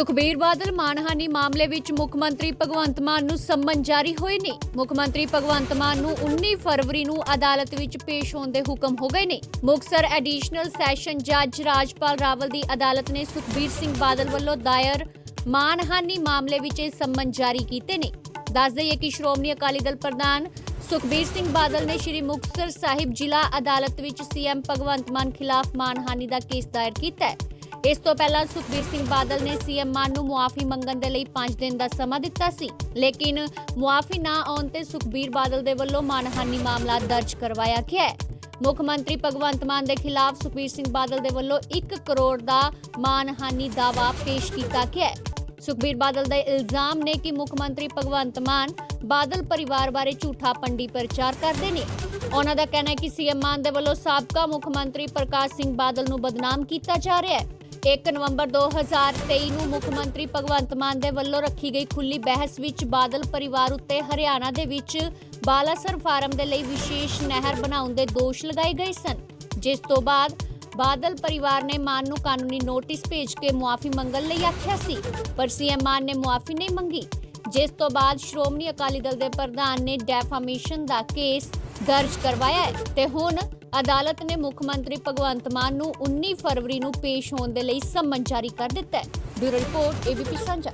ਸੁਖਬੀਰ ਬਾਦਲ ਮਾਨਹਾਨੀ ਮਾਮਲੇ ਵਿੱਚ ਮੁੱਖ ਮੰਤਰੀ ਭਗਵੰਤ ਮਾਨ ਨੂੰ ਸੰਮਨ ਜਾਰੀ ਹੋਏ ਨੇ। ਮੁੱਖ ਮੰਤਰੀ ਭਗਵੰਤ ਮਾਨ ਨੂੰ 19 ਫਰਵਰੀ ਨੂੰ ਅਦਾਲਤ ਵਿੱਚ ਪੇਸ਼ ਹੋਣ ਦੇ ਹੁਕਮ ਹੋ ਗਏ ਨੇ। ਮੁਕਤਸਰ ਐਡੀਸ਼ਨਲ ਸੈਸ਼ਨ ਜੱਜ ਰਾਜਪਾਲ ਰਾਵਲ ਦੀ ਅਦਾਲਤ ਨੇ ਸੁਖਬੀਰ ਸਿੰਘ ਬਾਦਲ ਵੱਲੋਂ ਦਾਇਰ ਮਾਨਹਾਨੀ ਮਾਮਲੇ ਵਿੱਚ ਇਹ ਸੰਮਨ ਜਾਰੀ ਕੀਤੇ ਨੇ। ਦੱਸ ਦਈਏ ਕਿ ਸ਼੍ਰੋਮਣੀ ਅਕਾਲੀ ਦਲ ਪ੍ਰਧਾਨ ਸੁਖਬੀਰ ਸਿੰਘ ਬਾਦਲ ਨੇ ਸ਼੍ਰੀ ਮੁਕਤਸਰ ਸਾਹਿਬ ਜ਼ਿਲ੍ਹਾ ਅਦਾਲਤ ਵਿੱਚ ਸੀਐਮ ਭਗਵੰਤ ਮਾਨ ਖਿਲਾਫ ਮਾਨਹਾਨੀ ਦਾ ਕੇਸ ਦਾਇਰ ਕੀਤਾ ਹੈ। ਇਸ ਤੋਂ ਪਹਿਲਾਂ ਸੁਖਬੀਰ ਸਿੰਘ ਬਾਦਲ ਨੇ ਸੀਐਮ ਮਾਨ ਨੂੰ ਮੁਆਫੀ ਮੰਗਣ ਦੇ ਲਈ 5 ਦਿਨ ਦਾ ਸਮਾਂ ਦਿੱਤਾ ਸੀ, ਲੇਕਿਨ ਮੁਆਫੀ ਨਾ ਆਉਣ ਤੇ ਸੁਖਬੀਰ ਬਾਦਲ ਦੇ ਵੱਲੋਂ ਮਾਨਹਾਨੀ ਮਾਮਲਾ ਦਰਜ ਕਰਵਾਇਆ ਗਿਆ ਹੈ। ਮੁੱਖ ਮੰਤਰੀ ਭਗਵੰਤ ਮਾਨ ਦੇ ਖਿਲਾਫ ਸੁਖਬੀਰ ਸਿੰਘ ਬਾਦਲ ਦੇ ਵੱਲੋਂ 1 ਕਰੋੜ ਦਾ ਮਾਨਹਾਨੀ ਦਾਅਵਾ ਪੇਸ਼ ਕੀਤਾ ਗਿਆ ਹੈ। ਸੁਖਬੀਰ ਬਾਦਲ ਦਾ ਇਲਜ਼ਾਮ ਨੇ ਕਿ ਮੁੱਖ ਮੰਤਰੀ ਭਗਵੰਤ ਮਾਨ ਬਾਦਲ ਪਰਿਵਾਰ ਬਾਰੇ ਝੂਠਾ ਪੰਡੀ ਪ੍ਰਚਾਰ ਕਰਦੇ ਨੇ। ਉਹਨਾਂ ਦਾ ਕਹਿਣਾ ਹੈ ਕਿ ਸੀਐਮ ਮਾਨ ਦੇ ਵੱਲੋਂ ਸਾਬਕਾ ਮੁੱਖ ਮੰਤਰੀ ਪ੍ਰਕਾਸ਼ ਸਿੰਘ ਬਾਦਲ ਨੂੰ ਬਦਨਾਮ ਕੀਤਾ ਜਾ ਰਿਹਾ ਹੈ। 1 ਨਵੰਬਰ 2023 ਨੂੰ ਮੁੱਖ ਮੰਤਰੀ ਭਗਵੰਤ ਮਾਨ ਦੇ ਵੱਲੋਂ ਰੱਖੀ ਗਈ ਖੁੱਲੀ ਬਹਿਸ ਵਿੱਚ ਬਾਦਲ ਪਰਿਵਾਰ ਉੱਤੇ ਹਰਿਆਣਾ ਦੇ ਵਿੱਚ ਬਾਲਾਸਰ ਫਾਰਮ ਦੇ ਲਈ ਵਿਸ਼ੇਸ਼ ਨਹਿਰ ਬਣਾਉਣ ਦੇ ਦੋਸ਼ ਲਗਾਏ ਗਏ ਸਨ। ਜਿਸ ਤੋਂ ਬਾਅਦ ਬਾਦਲ ਪਰਿਵਾਰ ਨੇ ਮਾਨ ਨੂੰ ਕਾਨੂੰਨੀ ਨੋਟਿਸ ਭੇਜ ਕੇ ਮੁਆਫੀ ਮੰਗਣ ਲਈ ਆਖਿਆ ਸੀ, ਪਰ ਸੀਐਮ ਮਾਨ ਨੇ ਮੁਆਫੀ ਨਹੀਂ ਮੰਗੀ। ਜਿਸ ਤੋਂ ਬਾਅਦ ਸ਼੍ਰੋਮਣੀ ਅਕਾਲੀ ਦਲ ਦੇ ਪ੍ਰਧਾਨ ਨੇ ਡੈਫਾਮੇਸ਼ਨ ਦਾ ਕੇਸ ਦਰਜ ਕਰਵਾਇਆ ਹੈ ਤੇ ਹੁਣ ਅਦਾਲਤ ਨੇ ਮੁੱਖ ਮੰਤਰੀ ਭਗਵੰਤ ਮਾਨ ਨੂੰ 19 ਫਰਵਰੀ ਨੂੰ ਪੇਸ਼ ਹੋਣ ਦੇ ਲਈ ਸਮਨ ਜਾਰੀ ਕਰ ਦਿੱਤਾ ਹੈ। ਬਿਊਰੋ ਰਿਪੋਰਟ ਏਬੀਪੀ ਸਾਂਝਾ